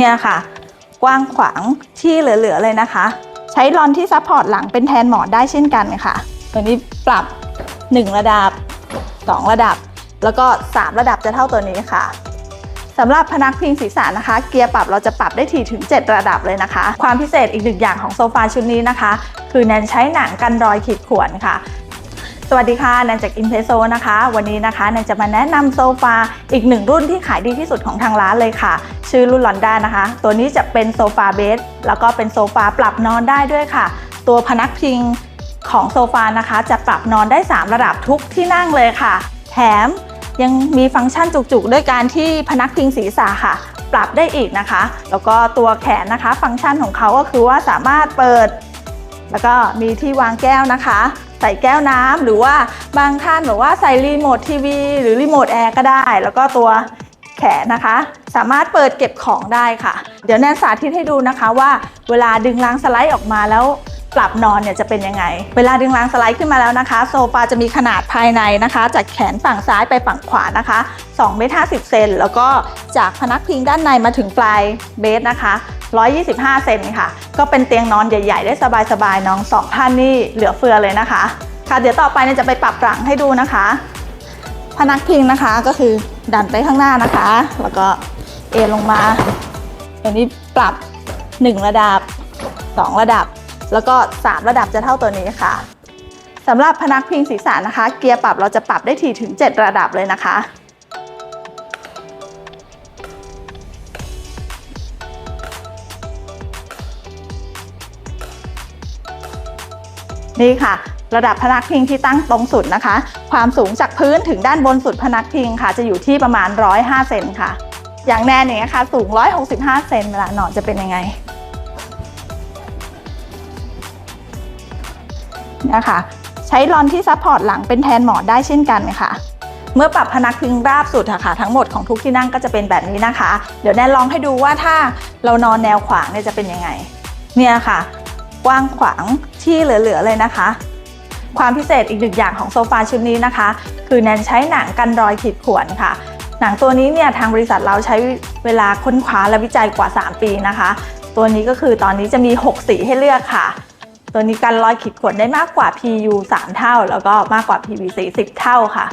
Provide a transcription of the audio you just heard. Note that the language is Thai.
เนี่ยค่ะ กว้างขวางที่เหลือๆเลยนะคะ ใช้รอนที่ซัพพอร์ตหลังเป็นแทนหมอนได้เช่นกันค่ะ ตัวนี้ปรับ 1 ระดับ 2 ระดับ แล้วก็ 3 ระดับจะเท่าตัวนี้ค่ะสำหรับพนักพิงศีรษะนะคะ เกียร์ปรับเราจะปรับได้ถี่ถึง 7 ระดับเลยนะคะ ความพิเศษอีกหนึ่งอย่างของโซฟาชุดนี้นะคะ คือแนนใช้หนังกันรอยขีดข่วนค่ะ สวัสดีค่ะแนนจากอินเพโซนะคะ วันนี้นะคะแนนจะมาแนะนำโซฟาอีกหนึ่งรุ่นที่ขายดีที่สุดของทางร้านเลยค่ะ ชื่อรุ่นลอนด้านะคะ ตัวนี้จะเป็นโซฟาเบสแล้วก็เป็นโซฟาปรับนอนได้ด้วยค่ะ ตัวพนักพิงของโซฟานะคะ จะปรับนอนได้ 3 ระดับทุกที่นั่งเลยค่ะ แถมยังมีฟังก์ชันจุกๆ ด้วยการที่พนักพิงศีรษะค่ะ ปรับได้อีกนะคะ แล้วก็ตัวแขนนะคะ ฟังก์ชันของเขาก็คือว่าสามารถเปิด แล้วก็มีที่วางแก้วนะคะ ใส่แก้วน้ำหรือว่าบางท่านบอกว่าใส่รีโมททีวีหรือรีโมทแอร์ก็ได้ แล้วก็ตัวแขนนะคะ สามารถเปิดเก็บของได้ค่ะ เดี๋ยวแนนสาธิตให้ดูนะคะว่า เวลาดึงรางสไลด์ออกมาแล้ว ปรับนอนเนี่ยจะเป็นยังไง เวลาดึงรางสไลด์ขึ้นมาแล้วนะคะ โซฟาจะมีขนาดภายในนะคะ จากแขนฝั่งซ้ายไปฝั่งขวานะคะ2เมตร50เซนแล้วก็จากพนักพิงด้านในมาถึงปลายเบสนะคะ 125 เซนค่ะ ก็เป็นเตียงนอนใหญ่ ๆ ได้สบายๆน้องสองท่านนี่เหลือเฟือเลยนะคะ ค่ะเดี๋ยวต่อไปเนี่ยจะไปปรับหลังให้ดูนะคะ พนักพิงนะคะก็คือดันไปข้างหน้านะคะ แล้วก็เอนลงมาตัวนี้ปรับ 1 ระดับ 2 ระดับ แล้วก็ 3 ระดับจะเท่าตัวนี้ค่ะสำหรับพนักพิงศีรษะนะคะ เกียร์ปรับเราจะปรับได้ถี่ถึง 7 ระดับเลยนะคะ นี่ค่ะ ระดับพนักพิงที่ตั้งตรงสุดนะคะ ความสูงจากพื้นถึงด้านบนสุดพนักพิงค่ะ จะอยู่ที่ประมาณ 105 เซนค่ะ อย่างแนนอย่างเงี้ยค่ะ สูง 165 เซนเวลานอนจะเป็นยังไง นี่ยค่ะใช้รอนที่ซัพพอร์ตหลังเป็นแทนหมอนได้เช่นกันค่ะ เมื่อปรับพนักพิงราบสุดอะค่ะทั้งหมดของทุกที่นั่งก็จะเป็นแบบนี้นะคะ เดี๋ยวแนนลองให้ดูว่าถ้าเรานอนแนวขวางเนี่ยจะเป็นยังไง เนี่ยค่ะ กว้างขวางที่เหลือๆเลยนะคะ ความพิเศษอีกหนึ่งอย่างของโซฟาชุดนี้นะคะ คือแนนใช้หนังกันรอยขีดข่วนค่ะหนังตัวนี้เนี่ยทางบริษัทเราใช้เวลาค้นคว้าและวิจัยกว่า 3 ปีนะคะ ตัวนี้ก็คือตอนนี้จะมี 6 สีให้เลือกค่ะ ตัวนี้กันรอยขีดข่วนได้มากกว่า PU 3 เท่า แล้วก็มากกว่า PVC 10 เท่าค่ะ